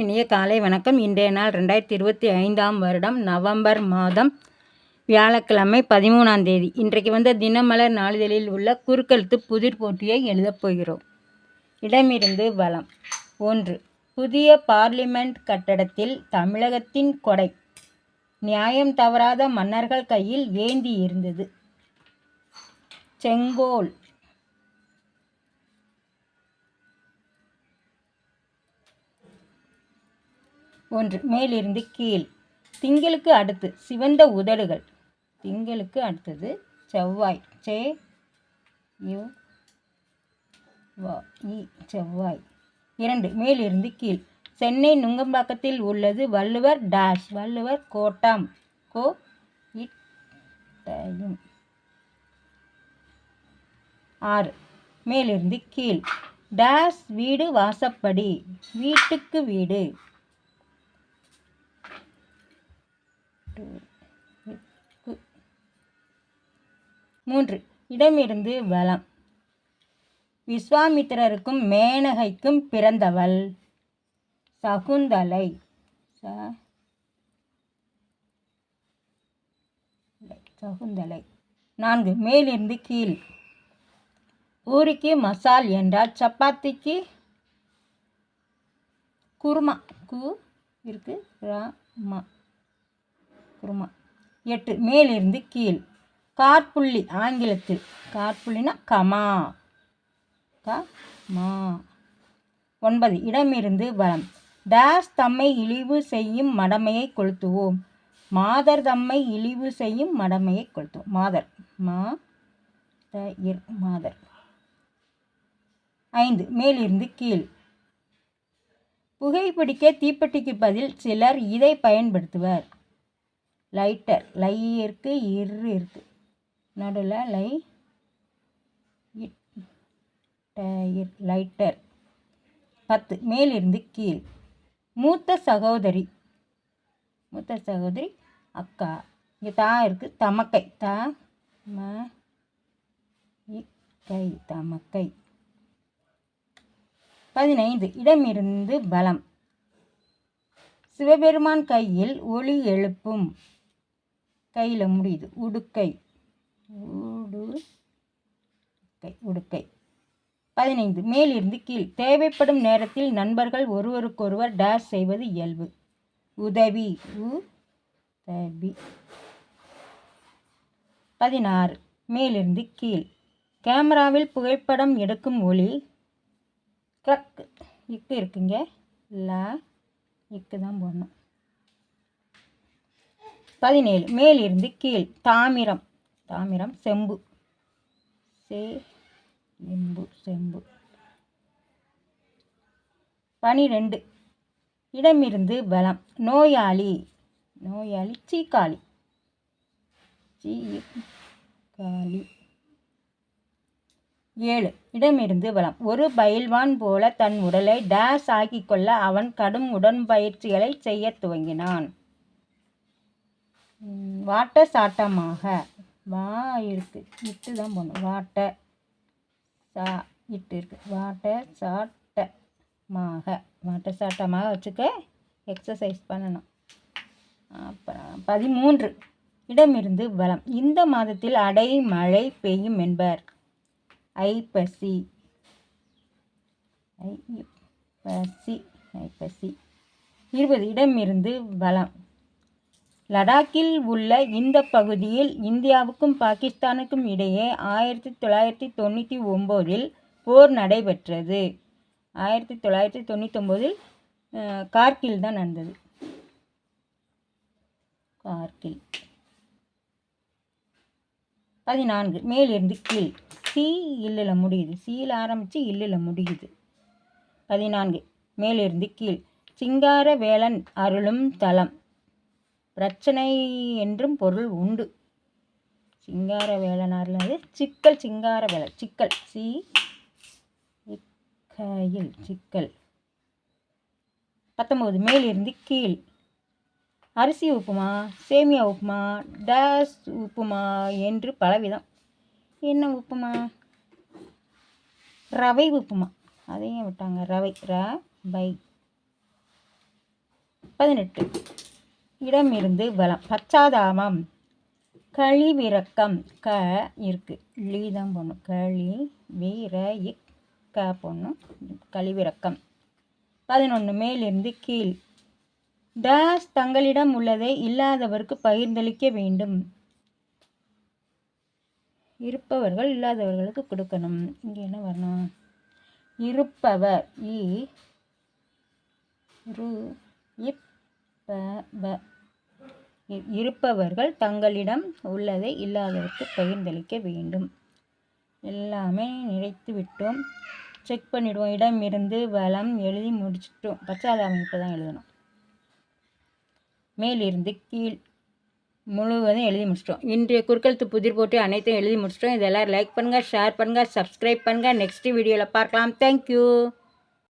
இனிய காலை வணக்கம். இன்றைய நாள் ரெண்டாயிரத்தி இருபத்தி ஐந்தாம் வருடம் நவம்பர் மாதம் வியாழக்கிழமை பதிமூணாம் தேதி. இன்றைக்கு வந்த தினமலர் நாளிதழில் உள்ள குறுக்கெழுத்து புதிர் போட்டியை எழுதப் போகிறோம். இடமிருந்து வளம் ஒன்று. புதிய பார்லிமெண்ட் கட்டடத்தில் தமிழகத்தின் கொடை. நியாயம் தவறாத மன்னர்கள் கையில் ஏந்தி இருந்தது. செங்கோல். ஒன்று. மேலிருந்து கீழ். திங்களுக்கு அடுத்து சிவந்த உதடுகள். திங்களுக்கு அடுத்தது செவ்வாய். சே யு வா இ செவ்வாய். இரண்டு. மேலிருந்து கீழ். சென்னை நுங்கம்பாக்கத்தில் உள்ளது வள்ளுவர் டேஷ். வள்ளுவர் கோட்டாம். கோ இட்டையும் ஆறு. மேலிருந்து கீழ். டேஷ் வீடு வாசப்படி. வீட்டுக்கு வீடு. மூன்று. இடமிருந்து வளம். விஸ்வாமித்திரருக்கும் மேனகைக்கும் பிறந்தவள். சகுந்தலை. சகுந்தலை. நான்கு. மேலிருந்து கீழ். ஊரிக்கு மசால் என்றால் சப்பாத்திக்கு குருமா கு இருக்கு. ரா மா. குருமா. எட்டு மேலிருந்து கீழ். காற்புள்ளி ஆங்கிலத்தில். காற்புள்ளினா கமா. க மா ஒன்பது இடமிருந்து வளம் டேஸ் தம்மை இழிவு செய்யும் மடமையை கொளுத்துவோம். மாதர் தம்மை இழிவு செய்யும் மடமையை கொளுத்துவோம். மாதர் மா த இர் மாதர். ஐந்து மேலிருந்து கீழ். புகைப்பிடிக்க தீப்பெட்டிக்கு பதில் சிலர் இதை பயன்படுத்துவர். லைட்டர் லை இருக்கு இரு இருக்குது நடுவில் லை இட் லைட்டர் பத்து. மேலிருந்து கீழ். மூத்த சகோதரி. மூத்த சகோதரி அக்கா. இங்கே தா இருக்குது தமக்கை. த ம கை தமக்கை. பதினைந்து. இடமிருந்து பலம். சிவபெருமான் கையில் ஒளி எழுப்பும். கையில் முடியுது. உடுக்கை. உடு கை உடுக்கை. பதினைந்து. மேலிருந்து கீழ். தேவைப்படும் நேரத்தில் நண்பர்கள் ஒருவருக்கொருவர் டேஷ் செய்வது இயல்பு. உதவி. உதவி. பதினாறு. மேலிருந்து கீழ். கேமராவில் புகைப்படம் எடுக்கும் ஒளி. கிளக் இக்கு இருக்குங்க. லா. இக்கு தான் போடணும். பதினேழு. மேலிருந்து கீழ். தாமிரம். தாமிரம் செம்பு. சே செம்பு செம்பு. பனிரெண்டு. இடமிருந்து பலம். நோயாளி. நோயாளி சீக்காளி. சீக்காளி. ஏழு. இடமிருந்து பலம். ஒரு பயில்வான் போல தன் உடலை டேஸ் ஆக்கிக்கொள்ள அவன் கடும் உடன்பயிற்சிகளை செய்ய துவங்கினான். வாட்ட சாட்டமாக. வா இருக்கு. இட்டு தான் போடணும். வாட்ட சா இட்டு இருக்கு. வாட்ட சாட்டமாக. வாட்ட சாட்டமாக வச்சுக்க எக்ஸசைஸ் பண்ணணும். அப்புறம் பதிமூன்று. இடமிருந்து பலம் இந்த மாதத்தில் அடை மழை பெய்யும் என்பர். ஐப்பசி. ஐப்பசி. ஐப்பசி. இருபது. இடமிருந்து பலம் லடாக்கில் உள்ள இந்த பகுதியில் இந்தியாவுக்கும் பாகிஸ்தானுக்கும் இடையே ஆயிரத்தி தொள்ளாயிரத்தி தொண்ணூற்றி ஒம்போதில் போர் நடைபெற்றது. ஆயிரத்தி தொள்ளாயிரத்தி தொண்ணூத்தொம்போதில் கார்கில் தான் நடந்தது. கார்கில். பதினான்கு மேலிருந்து கீழ். சி இல்லில் முடியுது. சீயில் ஆரம்பித்து இல்லில் முடியுது. பதினான்கு மேலிருந்து கீழ். சிங்கார வேளன் அருளும் தலம். பிரச்சனை என்றும் பொருள் உண்டு. சிங்கார வேலனார்ல சிக்கல் சிங்கார வேலை சிக்கல். சி இக்கையில் சிக்கல். பத்தொம்போது மேலிருந்து கீழ். அரிசி உப்புமா சேமியா உப்புமா டேஸ் உப்புமா என்று பலவிதம். என்ன உப்புமா? ரவை உப்புமா. அதையும் விட்டாங்க. ரவை ர பை. பதினெட்டு. இடமிருந்து வளம். பச்சாதாமம் கழிவிறக்கம். க இருக்கு. லீ தான் போடணும். களி வீர க போடணும். கழிவிறக்கம். பதினொன்று மேலிருந்து கீழ். டாஸ் தங்களிடம் உள்ளதை இல்லாதவருக்கு பகிர்ந்தளிக்க வேண்டும். இருப்பவர்கள் இல்லாதவர்களுக்கு கொடுக்கணும். இங்கே என்ன வரணும்? இருப்பவர். இ. ரு. ப. ப இருப்பவர்கள் தங்களிடம் உள்ளதை இல்லாதவருக்கு பகிர்ந்தளிக்க வேண்டும். எல்லாமே நினைத்து விட்டோம். செக் பண்ணிவிடுவோம் இடம் இருந்து வளம் எழுதி முடிச்சிட்டோம். பச்சாத அமைப்பு தான் எழுதணும். மேலிருந்து கீழ் முழுவதும் எழுதி முடிச்சிட்டோம். இன்றைய குறுக்கெழுத்து புதிர் போட்டு அனைத்தையும் எழுதி முடிச்சிட்டோம். இதெல்லாம் லைக் பண்ணுங்கள் ஷேர் பண்ணுங்கள் சப்ஸ்கிரைப் பண்ணுங்கள் நெக்ஸ்ட் வீடியோவில் பார்க்கலாம். தேங்க்யூ